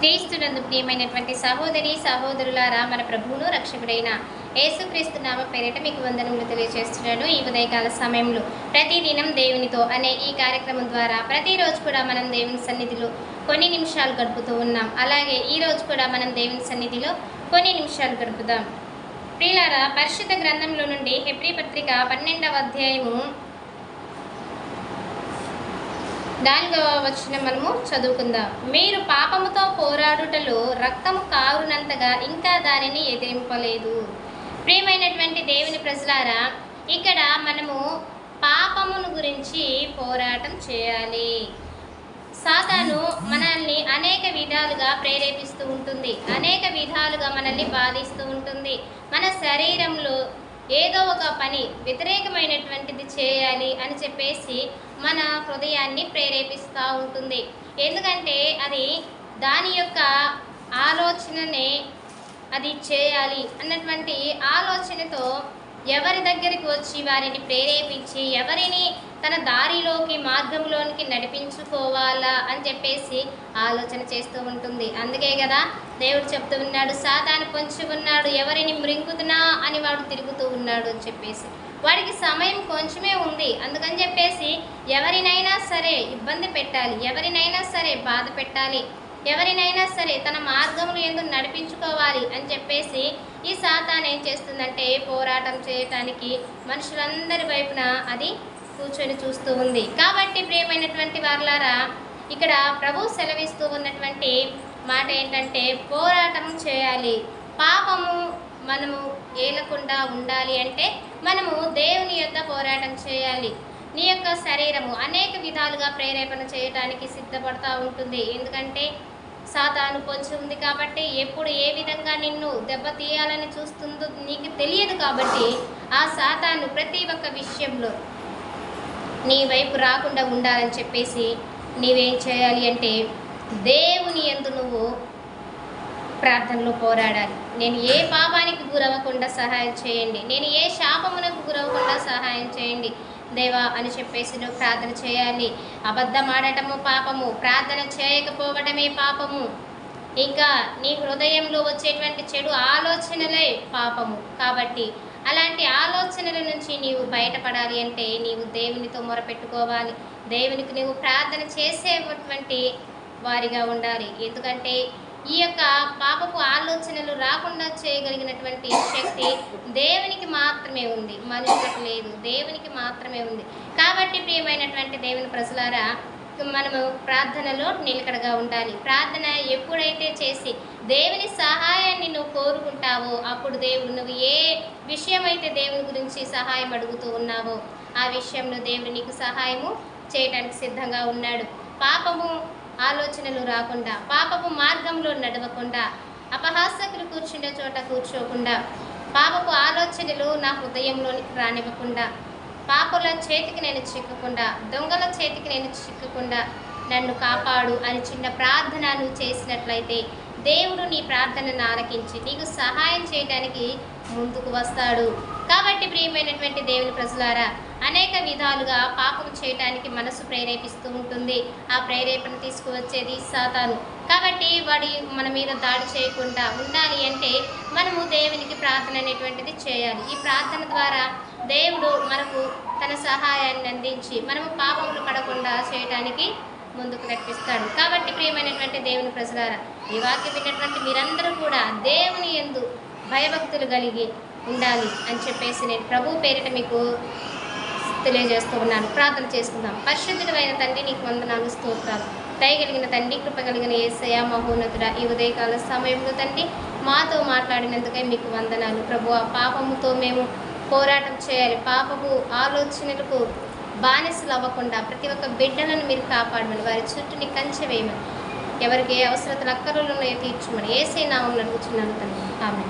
క్రీస్తునందు ప్రియమైనటువంటి సహోదరి సహోదరులారా మన ప్రభువును రక్షకుడైన యేసుక్రీస్తు నామ పేరిట మీకు వందనములు తెలియజేస్తున్నాను. ఈ ఉదయకాల సమయంలో ప్రతిదినం దేవునితో అనే ఈ కార్యక్రమం ద్వారా ప్రతిరోజు కూడా మనం దేవుని సన్నిధిలో కొన్ని నిమిషాలు గడుపుతూ ఉన్నాం. అలాగే ఈ రోజు కూడా మనం దేవుని సన్నిధిలో కొన్ని నిమిషాలు గడుపుదాం. ప్రియులారా పరిశుద్ధ గ్రంథంలో నుండి హెబ్రి పత్రిక పన్నెండవ అధ్యాయము నాలుగవ వచ్చిన మనము చదువుకుందాం. మీరు పాపముతో పోరాడుటలో రక్తము కారునంతగా ఇంకా దానిని ఎదిరింపలేదు. ప్రియమైనటువంటి దేవుని ప్రజలారా ఇక్కడ మనము పాపమును గురించి పోరాటం చేయాలి. సాతాను మనల్ని అనేక విధాలుగా ప్రేరేపిస్తూ ఉంటుంది. అనేక విధాలుగా మనల్ని బాధిస్తూ ఉంటుంది. మన శరీరంలో ఏదో ఒక పని వ్యతిరేకమైనటువంటిది చేయాలి అని చెప్పేసి మన హృదయాన్ని ప్రేరేపిస్తూ ఉంటుంది. ఎందుకంటే అది దాని యొక్క ఆలోచననే అది చేయాలి అన్నటువంటి ఆలోచనతో ఎవరి దగ్గరికి వచ్చి వారిని ప్రేరేపించి ఎవరిని తన దారిలోకి మార్గంలోనికి నడిపించుకోవాలా అని చెప్పేసి ఆలోచన చేస్తూ ఉంటుంది. అందుకే కదా దేవుడు చెప్తూ ఉన్నాడు సాతాను పొంచి ఉన్నాడు ఎవరిని మృంగుతున్నా అని వాడు తిరుగుతూ ఉన్నాడు అని చెప్పేసి. వాడికి సమయం కొంచెమే ఉంది. అందుకని చెప్పేసి ఎవరినైనా సరే ఇబ్బంది పెట్టాలి. ఎవరినైనా సరే బాధ పెట్టాలి. ఎవరినైనా సరే తన మార్గములు ఎందుకు నడిపించుకోవాలి అని చెప్పేసి ఈ సాతాన్ ఏం చేస్తుందంటే పోరాటం చేయటానికి మనుషులందరి వైపున అది కూర్చొని చూస్తూ ఉంది. కాబట్టి ప్రియమైనటువంటి వారులారా ఇక్కడ ప్రభు సెలవిస్తూ ఉన్నటువంటి మాట ఏంటంటే పోరాటం చేయాలి. పాపము మనము ఏలకుండా ఉండాలి అంటే మనము దేవుని యొక్క పోరాటం చేయాలి. నీ యొక్క శరీరము అనేక విధాలుగా ప్రేరేపణ చేయడానికి సిద్ధపడతా ఉంటుంది. ఎందుకంటే సాతాను పొంచి ఉంది కాబట్టి ఎప్పుడు ఏ విధంగా నిన్ను దెబ్బతీయాలని చూస్తుందో నీకు తెలియదు కాబట్టి ఆ సాతాను ప్రతి ఒక్క విషయంలో నీ వైపు రాకుండా ఉండాలని చెప్పేసి నీవేం చేయాలి అంటే దేవుని ఎందు నువ్వు ప్రార్థనలో పోరాడాలి. నేను ఏ పాపానికి గురవ్వకుండా సహాయం చేయండి. నేను ఏ శాపమునకు గురవ్వకుండా సహాయం చేయండి. దేవా అని చెప్పేసి నువ్వు ప్రార్థన చేయాలి. అబద్ధం ఆడటము పాపము ప్రార్థన చేయకపోవడమే పాపము. ఇంకా నీ హృదయంలో వచ్చేటువంటి చెడు ఆలోచనలే పాపము. కాబట్టి అలాంటి ఆలోచనల నుంచి నీవు బయటపడాలి అంటే నీవు దేవునితో మొరపెట్టుకోవాలి. దేవునికి నీవు ప్రార్థన చేసేటువంటి వారిగా ఉండాలి. ఎందుకంటే ఈ యొక్క పాపపు ఆలోచనలు రాకుండా చేయగలిగినటువంటి శక్తి దేవునికి మాత్రమే ఉంది. మనుషులకు లేదు. దేవునికి మాత్రమే ఉంది. కాబట్టి ప్రియమైనటువంటి దేవుని ప్రజలారా మనము ప్రార్థనలో నిలకడగా ఉండాలి. ప్రార్థన ఎప్పుడైతే చేసి దేవుని సహాయాన్ని నువ్వు కోరుకుంటావో అప్పుడు దేవుడు నువ్వు ఏ విషయమైతే దేవుని గురించి సహాయం అడుగుతూ ఉన్నావో ఆ విషయంలో దేవుడు నీకు సహాయము చేయడానికి సిద్ధంగా ఉన్నాడు. పాపము ఆలోచనలు రాకుండా పాపపు మార్గంలో నడవకుండా అపహాసకులు కూర్చుండే చోట కూర్చోకుండా పాపపు ఆలోచనలు నా హృదయంలోనికి రానివ్వకుండా పాపల చేతికి నేను చిక్కకుండా దొంగల చేతికి నేను చిక్కకుండా నన్ను కాపాడు అని చిన్న ప్రార్థనను చేసినట్లయితే దేవుడు నీ ప్రార్థనను ఆలకించి నీకు సహాయం చేయడానికి ముందుకు వస్తాడు. కాబట్టి ప్రియమైనటువంటి దేవుని ప్రజలారా అనేక విధాలుగా పాపం చేయటానికి మనసు ప్రేరేపిస్తూ ఉంటుంది. ఆ ప్రేరేపణ తీసుకువచ్చేది సాతాను. కాబట్టి వాడి మన మీద దాడి చేయకుండా ఉండాలి అంటే మనము దేవునికి ప్రార్థన అనేటువంటిది చేయాలి. ఈ ప్రార్థన ద్వారా దేవుడు మనకు తన సహాయాన్ని అందించి మనము పాపములు పడకుండా చేయటానికి ముందుకు నడిపిస్తాడు. కాబట్టి ప్రియమైనటువంటి దేవుని ప్రజలారా ఈ వాక్యం విన్నటువంటి మీరందరూ కూడా దేవుని ఎందు భయభక్తులు కలిగి ఉండాలి అని చెప్పేసి నేను ప్రభు పేరిట మీకు తెలియజేస్తూ ఉన్నాను. ప్రార్థన చేసుకుందాం. పరిశుద్ధుడు తండ్రి నీకు వందనాలు స్తోత్రాలు. దయగలిగిన తండ్రి కృప కలిగిన ఏసయ మహోన్నతుడ ఈ ఉదయకాల సమయంలో తండ్రి మాతో మాట్లాడినందుకై మీకు వందనాలు. ప్రభు ఆ పాపముతో మేము పోరాటం చేయాలి. పాపపు ఆలోచనలకు బానిసలు అవ్వకుండా ప్రతి ఒక్క బిడ్డలను మీరు కాపాడమని వారి చుట్టూని కంచె వేయమని ఎవరికి ఏ అవసరతలు అక్కర్లు ఉన్నాయో తీర్చమని ఏసే నామంలో అడుగుతున్నాను తను ఆమె